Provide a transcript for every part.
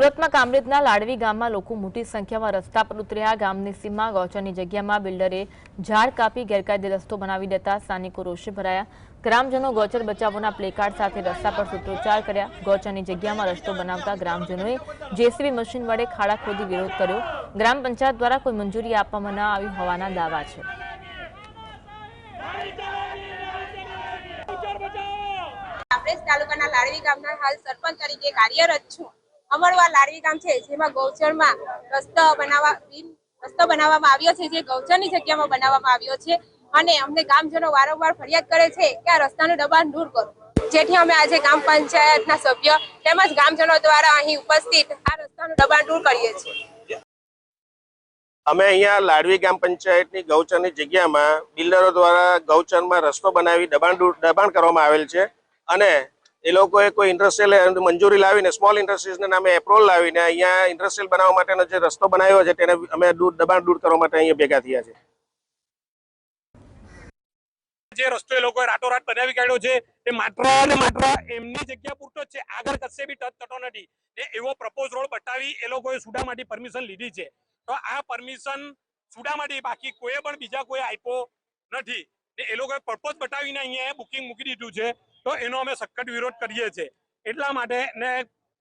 સુરતમાં કામરેજના લાડવી ગામમાં લોકો મોટી સંખ્યામાં રસ્તા પર ઉતર્યા. ગામની સીમમાં ગૌચરની જગ્યામાં બિલ્ડરે ઝાડ કાપી ગેરકાયદે રસ્તો બનાવી દેતા સ્થાનિકો રોષે ભરાયા. ગ્રામજનો ગૌચર બચાવોના પ્લેકાર્ડ સાથે રસ્તા પર સૂત્રોચ્ચાર કર્યા. ગૌચરની જગ્યામાં રસ્તો બનાવતા ગ્રામજનોએ જેસીબી મશીન વડે ખાડા ખોદી વિરોધ કર્યો. ગ્રામ પંચાયત દ્વારા કોઈ મંજૂરી આપવામાં ન આવી હોવાના દાવા છે. તાલુકાના લાડવી ગામના હાલ સરપંચ તરીકે કાર્યરત છું. અમરવા લાડવી ગામ છે, જેમાં ગૌચરમાં રસ્તો બનાવવા રસ્તો બનાવવામાં આવ્યો છે, જે ગૌચરની જગ્યામાં બનાવવામાં આવ્યો છે. અને અમને ગામજનો વારંવાર ફરિયાદ કરે છે કે આ રસ્તાનું દબાણ દૂર કરો. જેથી અમે આજે ગ્રામ પંચાયતના સભ્ય તેમજ ગામજનો દ્વારા અહીં ઉપસ્થિત આ રસ્તાનું દબાણ દૂર કરીએ છીએ. અમે અહીંયા લાડવી ગ્રામ પંચાયતની ગૌચરની જગ્યામાં બિલ્ડરો દ્વારા ગૌચરમાં રસ્તો બનાવી દબાણ દબાણ કરવામાં આવેલ છે. અને એ લોકોએ કોઈ ઇન્ડસ્ટ્રીયલ મંજૂરી લાવીને સ્મોલ ઇન્ડસ્ટ્રીઝના નામે એપ્રોલ લાવીને અહીંયા ઇન્ડસ્ટ્રીયલ બનાવવા માટેનો જે રસ્તો બનાવ્યો છે, તેને અમે દૂર, દબાણ દૂર કરવા માટે અહીંયા ભેગા થયા છે. જે રસ્તો એ લોકોએ રાતોરાત બનાવી કાઢ્યો છે તે માત્ર ને માત્ર એમની જગ્યા પૂરતો જ છે, આગળ કશે બી ટચ થતો નથી. ને એવો પ્રપોઝ રોડ બતાવી એ લોકોએ સુડામાંથી પરમિશન લીધી છે. તો આ પરમિશન સુડામાંથી બાકી કોઈ પણ બીજા કોઈ આપ્યો નથી. ને એ લોકોએ પર્પોઝ બતાવીને અહીંયા બુકિંગ મૂકી દીધું છે. તો એનો અમે સખત વિરોધ કરીએ છીએ. એટલા માટે ને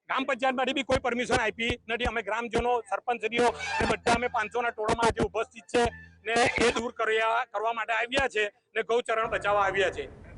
ગ્રામ પંચાયતમાંથી બી કોઈ પરમિશન આપી નથી. અમે ગ્રામજનો સરપંચરીઓ એ બધા અમે પાંચસોના ટોળામાં આજે ઉપસ્થિત છે ને એ દૂર કર્યા, કરવા માટે આવ્યા છે ને ગૌચરણ બચાવવા આવ્યા છે.